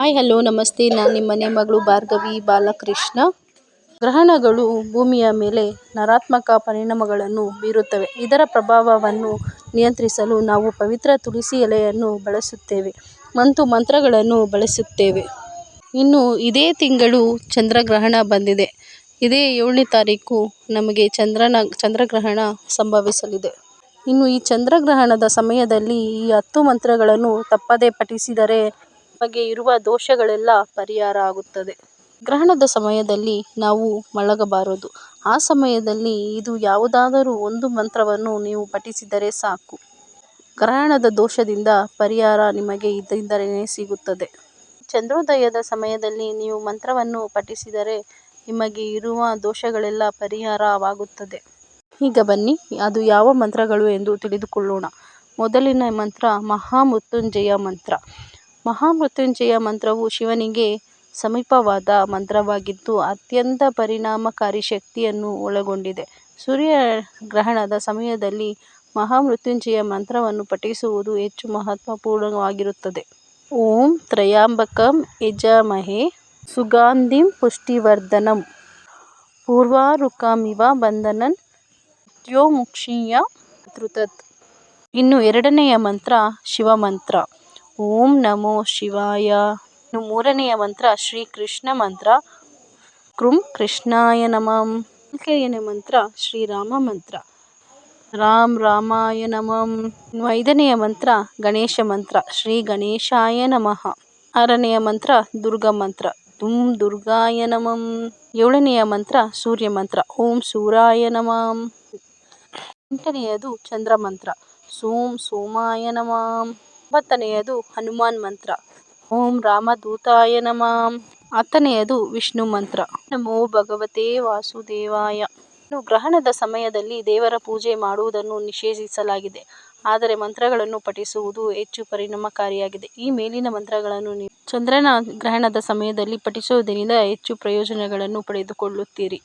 Hi, hello, ನಮಸ್ತೆ. ನಾನು ನಿಮ್ಮ ಮನೆ ಮಗಳು ಭಾರ್ಗವಿ ಬಾಲಕೃಷ್ಣ. ಗ್ರಹಣಗಳು ಭೂಮಿಯ ಮೇಲೆ ನಕಾರಾತ್ಮಕ ಪರಿಣಾಮಗಳನ್ನು ಬೀರುತ್ತವೆ. ಇದರ ಪ್ರಭಾವವನ್ನು ನಿಯಂತ್ರಿಸಲು ನಾವು ಪವಿತ್ರ ತುಳಸಿ ಎಲೆಯನ್ನು ಬಳಸುತ್ತೇವೆ. ಮತ್ತು ಮಂತ್ರಗಳನ್ನು ಬಳಸುತ್ತೇವೆ. ಇನ್ನು ಇದೇ ತಿಂಗಳು ಚಂದ್ರಗ್ರಹಣ ಬಂದಿದೆ. ಇದೇ ಏಳನೇ ತಾರೀಕು ನಮಗೆ ಚಂದ್ರನ, ಚಂದ್ರಗ್ರಹಣ ಸಂಭವಿಸಲಿದೆ. ಇನ್ನು ಈ ಚಂದ್ರಗ್ರಹಣದ ಸಮಯದಲ್ಲಿ ಈ ಹತ್ತು ಮಂತ್ರಗಳನ್ನು ತಪ್ಪದೇ ಪಠಿಸಿದರೆ ನಮಗೆ ಇರುವ ದೋಷಗಳೆಲ್ಲ ಪರಿಹಾರ ಆಗುತ್ತದೆ. ಗ್ರಹಣದ ಸಮಯದಲ್ಲಿ ನಾವು ಮಲಗಬಾರದು. ಆ ಸಮಯದಲ್ಲಿ ಇದು ಯಾವುದಾದರೂ ಒಂದು ಮಂತ್ರವನ್ನು ನೀವು ಪಠಿಸಿದರೆ ಸಾಕು. ಗ್ರಹಣದ ದೋಷದಿಂದ ಪರಿಹಾರ ನಿಮಗೆ ಇದರಿಂದಲೇ ಸಿಗುತ್ತದೆ. ಚಂದ್ರೋದಯದ ಸಮಯದಲ್ಲಿ ನೀವು ಮಂತ್ರವನ್ನು ಪಠಿಸಿದರೆ ನಿಮಗೆ ಇರುವ ದೋಷಗಳೆಲ್ಲ ಪರಿಹಾರವಾಗುತ್ತದೆ. ಈಗ ಬನ್ನಿ, ಅದು ಯಾವ ಮಂತ್ರಗಳು ಎಂದು ತಿಳಿದುಕೊಳ್ಳೋಣ. ಮೊದಲಿನ ಮಂತ್ರ ಮಹಾಮೃತ್ಯುಂಜಯ ಮಂತ್ರ. ಮಹಾಮೃತ್ಯುಂಜಯ ಮಂತ್ರವು ಶಿವನಿಗೆ ಸಮೀಪವಾದ ಮಂತ್ರವಾಗಿದ್ದು, ಅತ್ಯಂತ ಪರಿಣಾಮಕಾರಿ ಶಕ್ತಿಯನ್ನು ಒಳಗೊಂಡಿದೆ. ಸೂರ್ಯ ಗ್ರಹಣದ ಸಮಯದಲ್ಲಿ ಮಹಾಮೃತ್ಯುಂಜಯ ಮಂತ್ರವನ್ನು ಪಠಿಸುವುದು ಹೆಚ್ಚು ಮಹತ್ವಪೂರ್ಣವಾಗಿರುತ್ತದೆ. ಓಂ ತ್ರಯಂಬಕಂ ಯಜಾಮಹೇ ಸುಗಂಧಿಂ ಪುಷ್ಟಿವರ್ಧನಂ ಬಂಧನನ್ ತ್ಯೋಮುಕ್ಷೀಯ ಮೃತ್ಯೋರ್ಮುಕ್ಷೀಯಮಾಮೃತಾತ್ ಇನ್ನು ಎರಡನೆಯ ಮಂತ್ರ ಶಿವಮಂತ್ರ. ಓಂ ನಮೋ ಶಿವಾಯ. ಇನ್ನು ಮೂರನೆಯ ಮಂತ್ರ, ಶ್ರೀ ಕೃಷ್ಣ ಮಂತ್ರ. ಕೃಂ ಕೃಷ್ಣಾಯ ನಮಂ. ನಾಲ್ಕನೆಯ ಮಂತ್ರ ಶ್ರೀರಾಮ ಮಂತ್ರ. ರಾಮ್ ರಾಮಾಯ ನಮಂ. ಇನ್ನು ಐದನೆಯ ಮಂತ್ರ, ಗಣೇಶ ಮಂತ್ರ, ಶ್ರೀ ಗಣೇಶಾಯ ನಮಃ. ಆರನೆಯ ಮಂತ್ರ, ದುರ್ಗಾ ಮಂತ್ರ. ದುಂ ದುರ್ಗಾಯ ನಮಂ. ಏಳನೆಯ ಮಂತ್ರ, ಸೂರ್ಯ ಮಂತ್ರ. ಓಂ ಸೂರಾಯ ನಮಂ. ಎಂಟನೆಯದು ಚಂದ್ರ ಮಂತ್ರ. ಸೋಂ ಸೋಮಾಯ ನಮಃ. ಒಂಬತ್ತನೆಯದು ಹನುಮಾನ್ ಮಂತ್ರ. ಓಂ ರಾಮದೂತಾಯ ನಮಃ. ಹತ್ತನೆಯದು ವಿಷ್ಣು ಮಂತ್ರ. ನಮೋ ಭಗವತೆ ವಾಸುದೇವಾಯ. ಗ್ರಹಣದ ಸಮಯದಲ್ಲಿ ದೇವರ ಪೂಜೆ ಮಾಡುವುದನ್ನು ನಿಷೇಧಿಸಲಾಗಿದೆ. ಆದರೆ ಮಂತ್ರಗಳನ್ನು ಪಠಿಸುವುದು ಹೆಚ್ಚು ಪರಿಣಾಮಕಾರಿಯಾಗಿದೆ. ಈ ಮೇಲಿನ ಮಂತ್ರಗಳನ್ನು ನೀವು ಚಂದ್ರನ ಗ್ರಹಣದ ಸಮಯದಲ್ಲಿ ಪಠಿಸುವುದರಿಂದ ಹೆಚ್ಚು ಪ್ರಯೋಜನಗಳನ್ನು ಪಡೆದುಕೊಳ್ಳುತ್ತೀರಿ.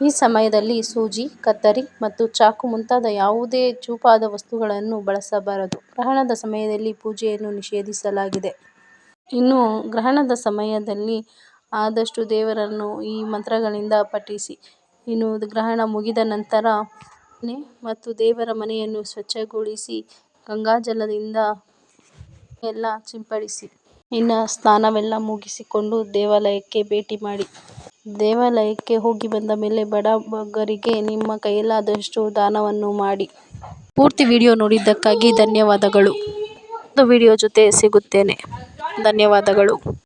ಈ ಸಮಯದಲ್ಲಿ ಸೂಜಿ, ಕತ್ತರಿ ಮತ್ತು ಚಾಕು ಮುಂತಾದ ಯಾವುದೇ ಚೂಪಾದ ವಸ್ತುಗಳನ್ನು ಬಳಸಬಾರದು. ಗ್ರಹಣದ ಸಮಯದಲ್ಲಿ ಪೂಜೆಯನ್ನು ನಿಷೇಧಿಸಲಾಗಿದೆ. ಇನ್ನು ಗ್ರಹಣದ ಸಮಯದಲ್ಲಿ ಆದಷ್ಟು ದೇವರನ್ನು ಈ ಮಂತ್ರಗಳಿಂದ ಪಠಿಸಿ. ಇನ್ನು ಗ್ರಹಣ ಮುಗಿದ ನಂತರ ಮತ್ತು ದೇವರ ಮನೆಯನ್ನು ಸ್ವಚ್ಛಗೊಳಿಸಿ ಗಂಗಾಜಲದಿಂದ ಎಲ್ಲ ಸಿಂಪಡಿಸಿ. ಇನ್ನು ಸ್ನಾನವೆಲ್ಲ ಮುಗಿಸಿಕೊಂಡು ದೇವಾಲಯಕ್ಕೆ ಭೇಟಿ ನೀಡಿ ದೇವಾಲಯಕ್ಕೆ ಹೋಗಿ ಬಂದ ಮೇಲೆ ಬಡ ಬಗ್ಗರಿಗೆ ನಿಮ್ಮ ಕೈಲಾದಷ್ಟು ದಾನವನ್ನು ಮಾಡಿ. ಪೂರ್ತಿ ವಿಡಿಯೋ ನೋಡಿದ್ದಕ್ಕಾಗಿ ಧನ್ಯವಾದಗಳು. ಒಂದು ವಿಡಿಯೋ ಜೊತೆ ಸಿಗುತ್ತೇನೆ. ಧನ್ಯವಾದಗಳು.